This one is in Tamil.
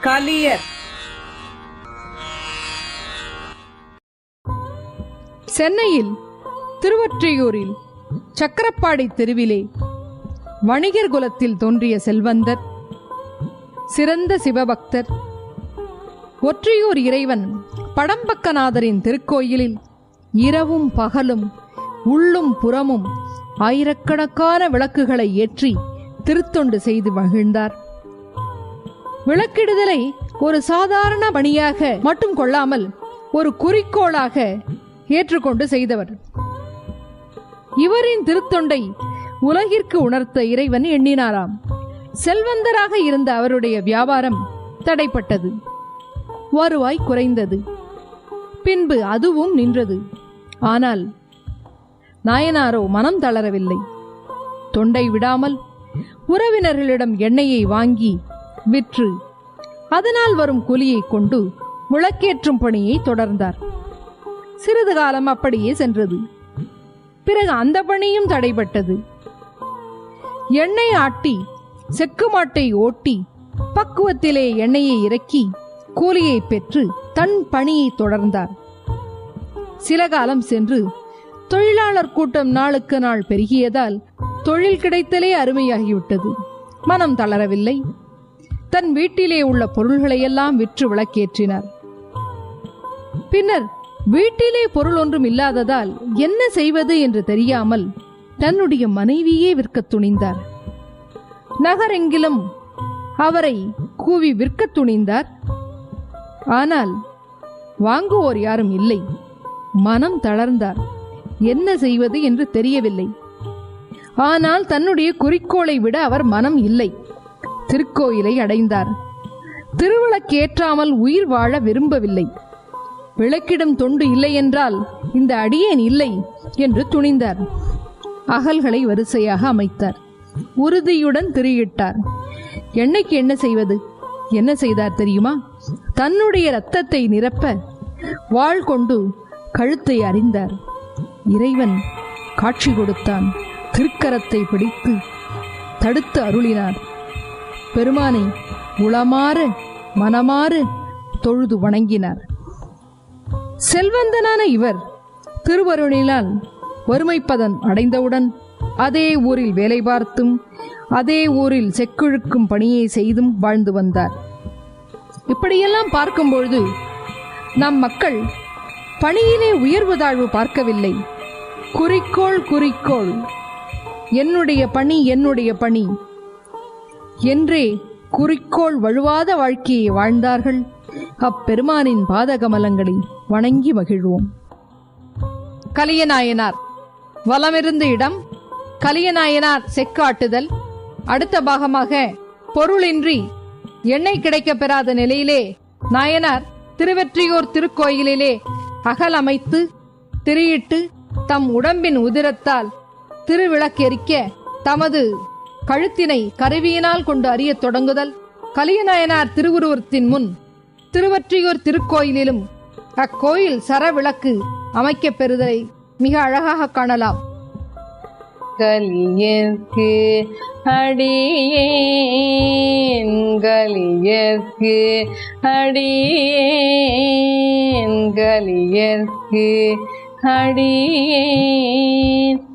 கலியர். சென்னையில் திருவொற்றியூரில் சக்கரப்பாடி தெருவிலே வணிகர் குலத்தில் தோன்றிய செல்வந்தர் சிறந்த சிவபக்தர் ஒற்றியூர் இறைவன் படம்பக்கநாதரின் திருக்கோயிலில் இரவும் பகலும் உள்ளும் புறமும் ஆயிரக்கணக்கான விளக்குகளை ஏற்றி திருத்தொண்டு செய்து மகிழ்ந்தார். விளக்கிடுதலை ஒரு சாதாரண பணியாக மட்டும் கொள்ளாமல் ஒரு குறிக்கோளாக ஏற்றுக்கொண்டு செய்தவர். இவரின் திருத்தொண்டை உலகிற்கு உணர்த்த இறைவன் எண்ணினாராம். செல்வந்தராக இருந்த அவருடைய வியாபாரம் தடைப்பட்டது. வருவாய் குறைந்தது. பின்பு அதுவும் நின்றது. ஆனால் நாயனாரோ மனம் தளரவில்லை. தொண்டை விடாமல் உறவினர்களிடம் எண்ணெயை வாங்கி விற்று. அதனால் வரும் கூலியை கொண்டு முளக்கேற்றும் பணியை தொடர்ந்தார். சிறிது காலம் அப்படியே சென்றது. பிறகு அந்த பணியும் தடைபட்டது. எண்ணெய் ஆட்டி செக்கு மாட்டை ஓட்டி பக்குவத்திலே எண்ணெயை இறக்கி கூலியை பெற்று தன் பணியை தொடர்ந்தார். சில காலம் சென்று தொழிலாளர் கூட்டம் நாளுக்கு நாள் பெருகியதால் தொழில் கிடைத்தலே அருமையாகிவிட்டது. மனம் தளரவில்லை. தன் வீட்டிலே உள்ள பொருள்களையெல்லாம் விற்று விளக்கேற்றினார். பின்னர் வீட்டிலே பொருள் ஒன்றும் இல்லாததால் என்ன செய்வது என்று தெரியாமல் தன்னுடைய மனைவியே விற்கத் துணிந்தார். நகரெங்கிலும் அவரை கூவி விற்கத் துணிந்தார். ஆனால் வாங்குவோர் யாரும் இல்லை. மனம் தளர்ந்தார். என்ன செய்வது என்று தெரியவில்லை. ஆனால் தன்னுடைய குறிக்கோளை விட அவர் மனம் இல்லை. திருக்கோயிலை அடைந்தார். திருவிளக்கேற்றாமல் உயிர் வாழ விரும்பவில்லை. விளக்கிடும் தொண்டு இல்லை என்றால் இந்த அடியேன் இல்லை என்று துணிந்தார். அகல்களை வரிசையாக அமைத்தார். உறுதியுடன் திரியிட்டார். எண்ணெய்க்கு என்ன செய்வது? என்ன செய்தார் தெரியுமா? தன்னுடைய இரத்தத்தை நிரப்ப வாள் கொண்டு கழுத்தை அறிந்தார் இறைவன் காட்சி கொடுத்தான். திருக்கரத்தை பிடித்து தடுத்து அருளினார். பெருமானை உளமாறு மனமாறு தொழுது வணங்கினார். செல்வந்தனான இவர் திருவருணிலால் வறுமைப்பதன் அடைந்தவுடன் அதே ஊரில் வேலை பார்த்தும் அதே ஊரில் செக்குழுக்கும் பணியை செய்தும் வாழ்ந்து வந்தார். இப்படியெல்லாம் பார்க்கும்பொழுது நம் மக்கள் பணியிலே உயர்வு தாழ்வு பார்க்கவில்லை. குறிக்கோள் குறிக்கோள். என்னுடைய பணி என்னுடைய பணி. என்றே குறிக்கோள் வழுவாத வாழ்க்கையை வாழ்ந்தார்கள். அப்பெருமானின் பாதகமலங்களை வணங்கி மகிழ்வோம். கலியநாயனார் வலமிருந்த இடம் கலியநாயனார் செக்காட்டுதல். அடுத்த பாகமாக பொருளின்றி எண்ணெய் கிடைக்கப் பெறாத நிலையிலே நாயனார் திருவெற்றியூர் திருக்கோயிலிலே அகல் அமைத்து திரியிட்டு தம் உடம்பின் உதிரத்தால் திருவிளக்கெரிக்க தமது கழுத்தினை கருவியினால் கொண்டு அறியத் தொடங்குதல். கலியநாயனார் திருவுருவத்தின் முன் திருவற்றியூர் திருக்கோயிலிலும் அக்கோயில் சரவிளக்கு அமைக்கப் பெறுதலை மிக அழகாக காணலாம். கலியற்கு அடியேன் கலியற்கு அடியேன் கலியற்கு அடியேன்.